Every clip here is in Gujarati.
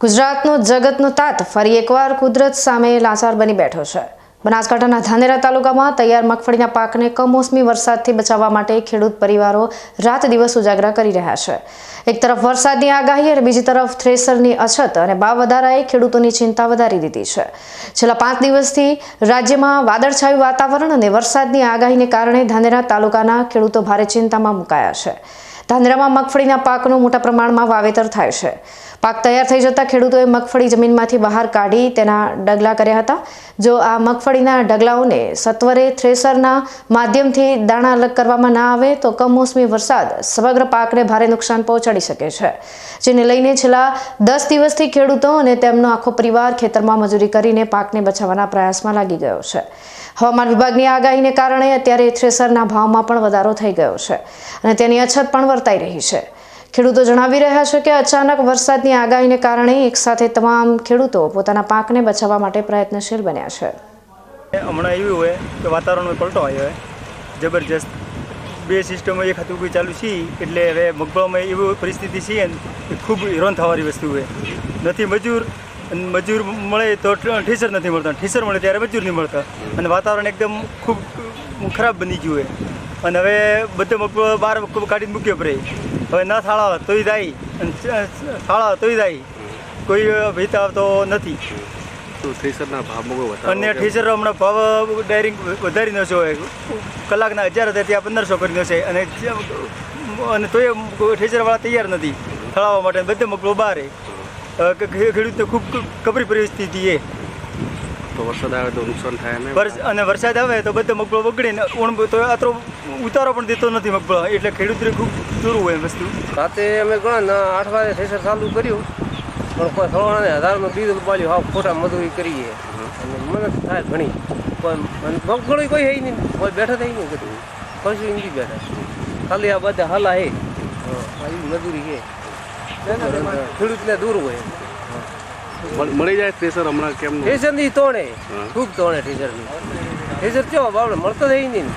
ગુજરાતનો જગતનો તાત ફરી એકવાર કુદરત સામે લાચાર બની બેઠો છે. બનાસકાંઠાના ધાનેરા તાલુકામાં તૈયાર મગફળીના પાકને કમોસમી વરસાદથી બચાવવા માટે ખેડૂત પરિવારો રાત દિવસ ઉજાગરા કરી રહ્યા છે. એક તરફ વરસાદની આગાહી અને બીજી તરફ થ્રેસરની અછત અને ભાવ વધારાએ ખેડૂતોની ચિંતા વધારી દીધી છે. છેલ્લા પાંચ દિવસથી રાજ્યમાં વાદળછાયું વાતાવરણ અને વરસાદની આગાહીને કારણે ધાનેરા તાલુકાના ખેડૂતો ભારે ચિંતામાં મુકાયા છે. ધાનેરામાં મગફળીના પાકનું મોટા પ્રમાણમાં વાવેતર થાય છે. પાક તૈયાર થઈ જતાં ખેડૂતોએ મગફળી જમીનમાંથી બહાર કાઢી તેના ડગલા કર્યા હતા. જો આ મગફળીના ડગલાઓને સત્વરે થ્રેસરના માધ્યમથી દાણા અલગ કરવામાં ના આવે, તો કમોસમી વરસાદ સમગ્ર પાકને ભારે નુકસાન પહોંચાડી શકે છે. જેને લઈને છેલ્લા દસ દિવસથી ખેડૂતો અને તેમનો આખો પરિવાર ખેતરમાં મજૂરી કરીને પાકને બચાવવાના પ્રયાસમાં લાગી ગયો છે. હવામાન વિભાગની આગાહીને કારણે અત્યારે થ્રેસરના ભાવમાં પણ વધારો થઈ ગયો છે. અને તેની અછત પણ વર્તાઈ રહી છે. ખેડૂતો જણાવી રહ્યા છે કે અચાનક વરસાદની આગાહીને કારણે એકસાથે તમામ ખેડૂતો પોતાના પાકને બચાવવા માટે પ્રયત્નશીલ બન્યા છે. હમણાં એવું હોય કે વાતાવરણમાં પલટો આવ્યો હોય. જબરજસ્ત બે સિસ્ટમો એક હતું કોઈ ચાલુ છે, એટલે હવે મગફળામાં એવી પરિસ્થિતિ છે ને ખૂબ હેરાન થવાની વસ્તુ હોય નથી મજૂર મજૂર મળે તો ઠીસર નથી મળતા. ઠીસર મળે ત્યારે મજૂર નહીં મળતા. અને વાતાવરણ એકદમ ખૂબ ખરાબ બની ગયું હોય. અને હવે બધે મગફળો બહાર કાઢીને મૂક્યો પડે હવે ન થાળા તોય જાય. અને થાળા તોય જાય. કોઈ ભીત આવતો નથી. અને ઠીસર હમણાં ભાવ ડાયરિંગ વધારી નો છે કલાકના હજાર હતા ત્યાં પંદરસો કરી છે. અને અને તોય ઠીસરવાળા તૈયાર નથી. ખળાવવા માટે બધે મકલો બહાર ખેડૂતને ખૂબ કપરી પરિસ્થિતિ છે તો વરસાદ આવે તો નુકસાન થાય ને અને વરસાદ આવે તો બધે મગફળો બગડીને ઓણ ઉણ તો આતરો ઉતારો પણ દેતો નથી મગફળો. એટલે ખેડૂતને ખૂબ દૂર હોય વસ્તુ. રાતે અમે ઘણા આઠ વાગે થેસર ચાલુ કર્યું. પણ કોઈ સવારે હજારનું બીજ ઉપાડ્યું. હાવ ખોટા મજૂરી કરીએ. અને મને થાય ઘણી. કોઈ અને મગફળી કોઈ હૈ નહીં. કોઈ બેઠા થઈ નહીં બધું કશું નથી બેઠા. ખાલી આ બધા હલા હે. મજૂરી હે. ખેડૂતને દૂર હોય મળ- જાય થ્રેસર હમણાં કેમ ઠેસરની તોણે ખૂબ તોણે ઠેસરની થ્રેસર કેવો બાવડે મળતો થઈ નહીં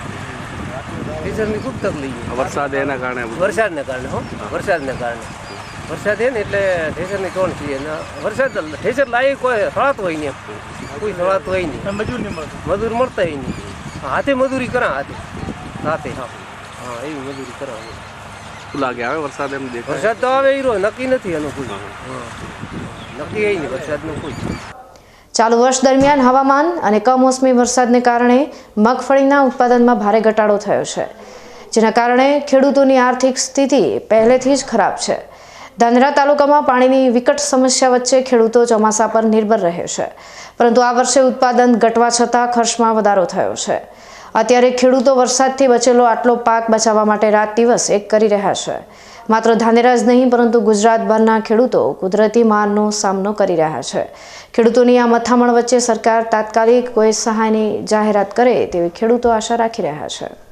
ઠેસરની ખૂબ તકલીફ વરસાદ એના કારણે વરસાદના કારણે હો. વરસાદના કારણે. વરસાદ છે ને એટલે ઠેસરની ત્રણ છીએ. વરસાદ થ્રેસર લાયક કોઈ સળાતું હોય ને કોઈ સળાતું હોય નહીં. મજૂર નહીં મળતું. મજૂર મળતા હોય નહીં. હાથે મજૂરી કરા હાથે. હાથે હા. હા એવી મજૂરી કરા શું લાગે આવે વરસાદ એમ દેખાય. વરસાદ તો આવે એ નક્કી નથી એનું કોઈ. નક્કી એ નહીં વરસાદનું કોઈ. ચાલુ વર્ષ દરમિયાન હવામાન અને કમોસમી વરસાદને કારણે મગફળીના ઉત્પાદનમાં ભારે ઘટાડો થયો છે જેના કારણે ખેડૂતોની આર્થિક સ્થિતિ પહેલેથી જ ખરાબ છે. ધાનેરા તાલુકામાં પાણીની વિકટ સમસ્યા વચ્ચે ખેડૂતો ચોમાસા પર નિર્ભર રહે છે પરંતુ આ વર્ષે ઉત્પાદન ઘટવા છતાં ખર્ચમાં વધારો થયો છે. અત્યારે ખેડૂતો વરસાદથી બચેલો આટલો પાક બચાવવા માટે રાત દિવસ એક કરી રહ્યા છે. માત્ર ધાનેરા જ નહીં, પરંતુ ગુજરાતભરના ખેડૂતો કુદરતી મારનો સામનો કરી રહ્યા છે. ખેડૂતોની આ મથામણ વચ્ચે સરકાર તાત્કાલિક કોઈ સહાયની જાહેરાત કરે તેવી ખેડૂતો આશા રાખી રહ્યા છે.